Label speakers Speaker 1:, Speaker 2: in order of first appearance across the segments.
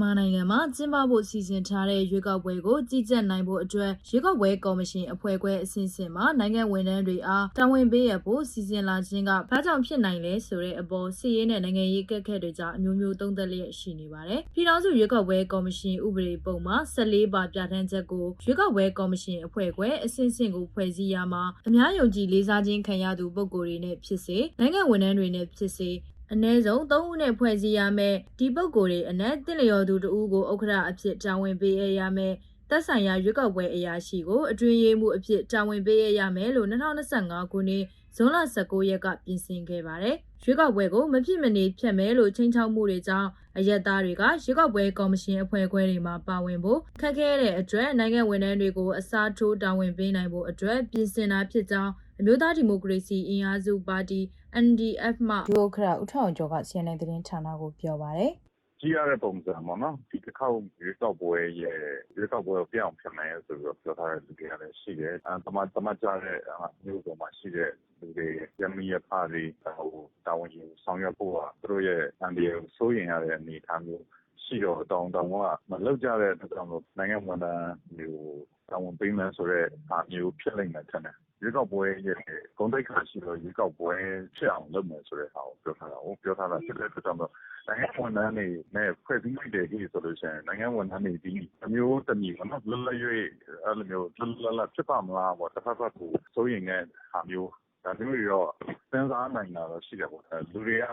Speaker 1: မြန်မာနိုင်ငံမှာကျင်းပဖို့စီစဉ်ထားတဲ့ရွေးကောက်ပွဲကိုကြီးကြပ်နိုင်ဖို့အတွက်ရွေးကောက်ပွဲကော်မရှင်အဖွဲ့ခွဲအဆင့်ဆင့်မှာနိုင်ငံဝန်ထမ်းတွေအားတာဝန်ပေးရဖို့စီစဉ်လာခြင်းကဘာကြောင့်ဖြစ်နိုင်လဲဆိုတဲ့အပေါ်စီရေးနဲ့နိုင်ငံရေးကက်ခက်တွေကြောင့်အမျိုးမျိုးသုံးသပ်လျက်ရှိနေပါတယ်။ပြည်ထောင်စုရွေးကောက်ပွဲကော်မရှင်ဥပဒေပုံမှာ14ပါပြဋ္ဌာန်းချက်ကိုရွေးကောက်ပွဲကော်မရှင်အဖွဲ့ခွဲအဆင့်ဆင့်ကိုဖွဲ့စည်းရမှာအများယုံကြည်လေးစားခြင်းခံရသူပုဂ္ဂိုလ်တွေနဲ့ဖြစ်စေနိုင်ငံဝန်ထမ်းတွေနဲ့ဖြစ်စေ အ ਨੇ ဆုံး၃ဦးနဲ့ဖွဲ့စည်းရမယ်ဒီပုဂ္ဂိုလ်တွေအနက်တင့်လျော်သူတဦးကိုဥက္ကဋ္ဌအဖြစ်တာဝန်ပေးရရမယ်သက်ဆိုင်ရာရွေးကောက်ပွဲအရာရှိကိုအတွင်းရေးမှုအဖြစ်တာဝန်ပေးရရမယ်လို့2025ခုနှစ်ဇွန်လ19ရက်ကပြင်ဆင်ခဲ့ပါတယ်။ရွေးကောက်ပွဲကိုမဖြစ်မနေဖျက်မယ်လို့ချိန်ချောက်မှုတွေကြောင့်အရက်သားတွေကရွေးကောက်ပွဲကော်မရှင်အဖွဲ့ခွဲတွေမှာပါဝင်ဖို့ခက်ခဲတဲ့အတွက်နိုင်ငံဝန်ထမ်းတွေကိုအစားထိုးတာဝန်ပေးနိုင်ဖို့အတွက်ပြင်ဆင်တာဖြစ်ကြောင်း အမျိုးသားဒီမိုကရေစီအင်အားစုပါတီ NDF မှဒုဥက္ကဋ္ဌဦးထောင်ကျော်က CNN သတင်းဌာနကိုပြောပါတယ်
Speaker 2: ကြည့်ရတဲ့ပုံစံပေါ့နော်ဒီတစ်ခေါက်ရွေးကောက်ပွဲရဲ့ရွေးကောက်ပွဲကိုပြောင်းဖြစ်မယ်ဆိုပြီးတော့ပြောထားတဲ့လူတွေကလည်းရှိတယ်အဲတမတမကြတဲ့မျိုးပေါ်မှာရှိတဲ့လူတွေရမီရဖာတွေဟိုတာဝန်ယူဆောင်ရွက်ဖို့ကသူတို့ရဲ့အန်ဒီကိုစိုးရင်ရတဲ့အနေအထားမျိုးရှိတော့တောင်းတောင်းကမလောက်ကြတဲ့အတွက်ကြောင့်လို့နိုင်ငံဝန်ထမ်းတွေကိုတာဝန်ပေးမယ်ဆိုတော့အမျိုးဖြစ်လိမ့်မယ်ထင်တယ် ရွေးကောက်ပွဲရဲ့ဂုဏ်သိက္ခာရှိတော့ရွေးကောက်ပွဲဖြစ်အောင်လုပ်မယ်ဆိုတဲ့ဟာကိုပြောထားတာ။ပြောထားတာဖြစ်တဲ့အတွက်ကြောင့်မို့နိုင်ငံဝန်ထမ်းတွေနဲ့ဖွဲ့စည်းလိုက်တဲ့ခေတ်ဆိုလို့ရှိရင်နိုင်ငံဝန်ထမ်းတွေဒီအမျိုးတမီပေါ့နော်လွတ်လပ်၍အဲ့လိုမျိုးလွတ်လပ်လပ်ဖြစ်ပါမလားပေါ့တစ်ဖက်ဖက်ကိုစိုးရင်တဲ့ဟာမျိုးဒါမျိုးတွေတော့စဉ်းစားနိုင်တာတော့ရှိတယ်ပေါ့လူတွေက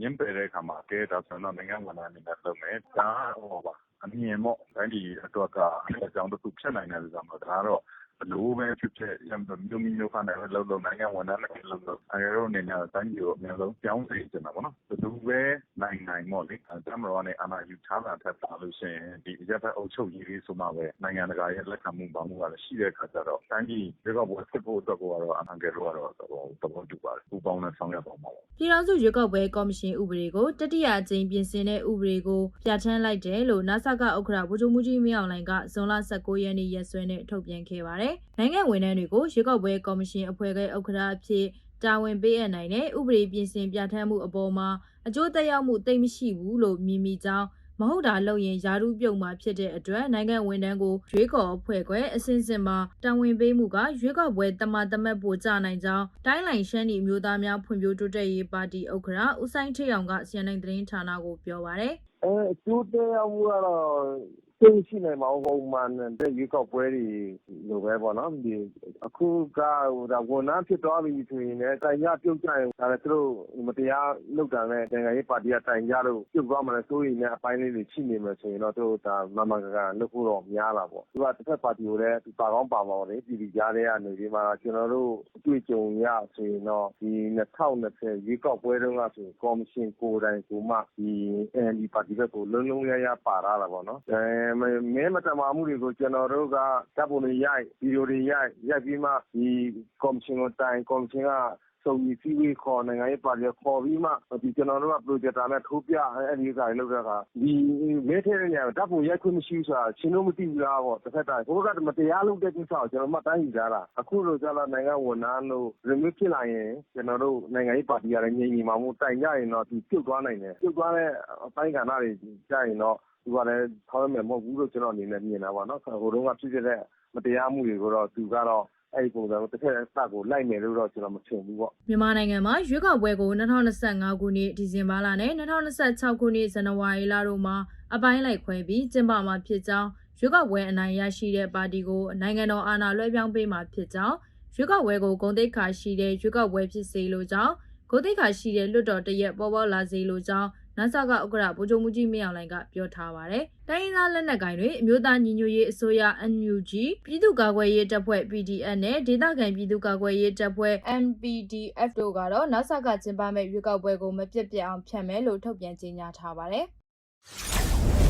Speaker 2: ညှင်းပယ်တဲ့အခါမှာကဲဒါဆိုတော့နိုင်ငံဝန်ထမ်းအနေနဲ့လုပ်မယ်ဒါဟောပါအမြင်ပေါ့တိုင်းပြည်အတွက်ကအကြောင်းတစ်ခုဖြစ်နိုင်တယ်ဆိုတော့ဒါကတော့ ဘလို့ပဲဖြစ်ဖြစ်မြို့မိမြို့ဖာနဲ့လှုပ်လှုပ်နိုင်ငံဝန်ထမ်းတွေလှုပ်လှုပ်အဲတို့အနေနဲ့တိုင်းပြည်ကိုအများဆုံးပြောင်းစေချင်တာပေါ့နော်ဘလို့ပဲနိုင်နိုင်ပေါ့လေတမတော်နဲ့အာဏာယူထားတာထက်ပါလို့ရှိရင်ဒီရပ်ဘက်အုပ်ချုပ်ရေးလေးဆိုမှပဲနိုင်ငံတကာရဲ့လက်ခံမှုပေါင်းမှုကလည်းရှိတဲ့အခါကျတော့တိုင်းပြည်ဒီကောပွဲဖြစ်ဖို့အတွက်ကတော့အန်ကယ်တို့ကတော့သဘောတူပါတယ်ပူပေါင်းနဲ့ဆောင်ရွက်ပါမှာပါ
Speaker 1: ပြည်ထောင်စုရွေးကောက်ပွဲကော်မရှင်ဥပဒေကိုတတိယအကြိမ်ပြင်ဆင်တဲ့ဥပဒေကိုပြဋ္ဌာန်းလိုက်တယ်လို့နာဆာကဥက္ကဋ္ဌဗိုလ်ချုပ်မှုကြီးမင်းအောင်လှိုင်ကဇွန်လ19ရက်နေ့ရက်စွဲနဲ့ထုတ်ပြန်ခဲ့ပါတယ်။နိုင်ငံဝန်ထမ်းတွေကိုရွေးကောက်ပွဲကော်မရှင်အဖွဲ့ကဥက္ကဋ္ဌအဖြစ်တာဝန်ပေးအပ်နိုင်တဲ့ဥပဒေပြင်ဆင်ပြဋ္ဌာန်းမှုအပေါ်မှာအကျိုးသက်ရောက်မှုတိတ်မရှိဘူးလို့မြင်မိကြောင်းမဟုတ်တာလုပ်ရင်ယာရုပြုတ်မှာဖြစ်တဲ့အတွက်နိုင်ငံဝန်ထမ်းကိုရွေးကော်အဖွဲ့ခွဲအစဉ်စဉ်မှာတာဝန်ပေးမှုကရွေးကောက်ပွဲတမတမတ်ပိုကြနိုင်ကြောင်းတိုင်းလိုင်ရှမ်းဒီမျိုးသားများဖွံ့ဖြိုးတိုးတက်ရေးပါတီဥက္ကဋ္ဌဦးဆိုင်ထေအောင်က CNN သတင်းဌာနကိုပြောပါတယ်
Speaker 3: အဲအကျိုးတရားမှုကတော့ သိရှိနိုင်မှာပုံမှန်တဲ့ရွေးကောက်ပွဲတွေလိုပဲပေါ့နော်ဒီ အခုကဟိုဒါဝန်ထမ်းဖြစ်သွားပြီဆိုရင်လည်း တိုင်ကြပြုတ်ကြရင်ဒါလည်းသူတို့မတရားလုပ်တာနဲ့ နိုင်ငံရေးပါတီက တိုင်ကြလို့ ပြုတ်သွားမှလည်းစိုးရိမ်တဲ့အပိုင်းလေးတွေ ရှိနေမှာဆိုရင်တော့ သူတို့ဒါမမကကလုပ်ဖို့တော့ များလာပေါ့ သူကတစ်ဖက်ပါတီကိုလည်းဒီပါကောင်းပါပါလေ ပြည်ပြည်ကြားထဲကနေဒီမှာကျွန်တော်တို့ အတွေ့အကြုံရဆိုရင်တော့ ဒီ2020ရွေးကောက်ပွဲတုန်းကဆိုကော်မရှင်ကိုယ်တိုင်ကိုမှ ဒီ ND ပါတီဘက်ကို လုံးလုံးရရပါလာတာပေါ့နော်အဲမဲမတမာမှုတွေကို ကျွန်တော်တို့ကတပ်ပုံတွေရိုက်ဗီဒီယိုတွေရိုက် ရိုက်ပြီးမှ ဒီကော်မရှင်ကိုတိုင် ကော်မရှင်က စုံကြီးစီးပြီးခေါ် နိုင်ငံရေးပါတီခေါ်ပြီးမှဒီကျွန်တော်တို့က projector နဲ့ ထိုးပြ အဲ့ဒီဥစ္စာတွေ လုပ်တဲ့အခါ ဒီမဲထဲတဲ့နေရာတပ်ပုံရိုက်ခွင့်မရှိဘူးဆိုတာ ရှင်းလို့ မသိဘူးလားပေါ့တစ်ဖက်တိုင်းဘိုးကမတရားလုပ်တဲ့ကိစ္စကို ကျွန်တော်မှတိုင်းယူကြတာ အခုလိုကြတော့ နိုင်ငံဝန်ထမ်းတို့ remove ဖြစ်လာရင် ကျွန်တော်တို့ နိုင်ငံရေးပါတီကလည်း ငြိမ်ငြိမ်မှမို့တိုင်ကြရင်တော့ဒီပြုတ်သွားနိုင်တယ် ပြုတ်သွားတဲ့ အပိုင်းကဏ္ဍတွေကြရင်တော့ သူကလည်းထောက်ရမယ်မဟုတ်ဘူးလို့ ကျွန်တော်အနေနဲ့ မြင်တာပါနော် ဟိုတုန်းက ဖြစ်ခဲ့တဲ့ မတရားမှုတွေကိုတော့ သူကတော့ အဲ့ဒီပုံစံတစ်ခါအစကိုလိုက်မယ်လို့တော့ကျွန်တော်မထင်ဘူးပေါ့
Speaker 1: မြန်မာနိုင်ငံမှာရွေးကောက်ပွဲကို2025ခုနှစ်ဒီဇင်ဘာလနဲ့2026ခုနှစ်ဇန်နဝါရီလတို့မှာအပိုင်းလိုက်ခွဲပြီးကျင်းပမှာဖြစ်ကြောင်းရွေးကောက်ပွဲအနိုင်ရရှိတဲ့ပါတီကိုနိုင်ငံတော်အာဏာလွှဲပြောင်းပေးမှာဖြစ်ကြောင်းရွေးကောက်ပွဲကိုဂုံတိတ်ခါရှိတဲ့ရွေးကောက်ပွဲဖြစ်စေလိုကြောင်းဂုံတိတ်ခါရှိတဲ့လွတ်တော်တရက်ပေါ်ပေါ်လာစေလိုကြောင်း နာဆာကဥက္ကဋ္ဌဗိုလ်ချုပ်မှုကြီးမင်းအောင်လှိုင်ကပြောထားပါတယ်။တိုင်းရင်းသားလက်နက်ကိုင်တွေအမျိုးသားညီညွတ်ရေးအစိုးရ NUG ပြည်သူ့ကာကွယ်ရေးတပ်ဖွဲ့ PDF နဲ့ဒေသခံပြည်သူ့ကာကွယ်ရေးတပ်ဖွဲ့ NPDF တို့ကတော့နာဆာကကျင်းပမဲ့ရွေးကောက်ပွဲကိုမပြတ်ပြတ်အောင်ဖျက်မယ်လို့ထုတ်ပြန်ကြေညာထားပါတယ်။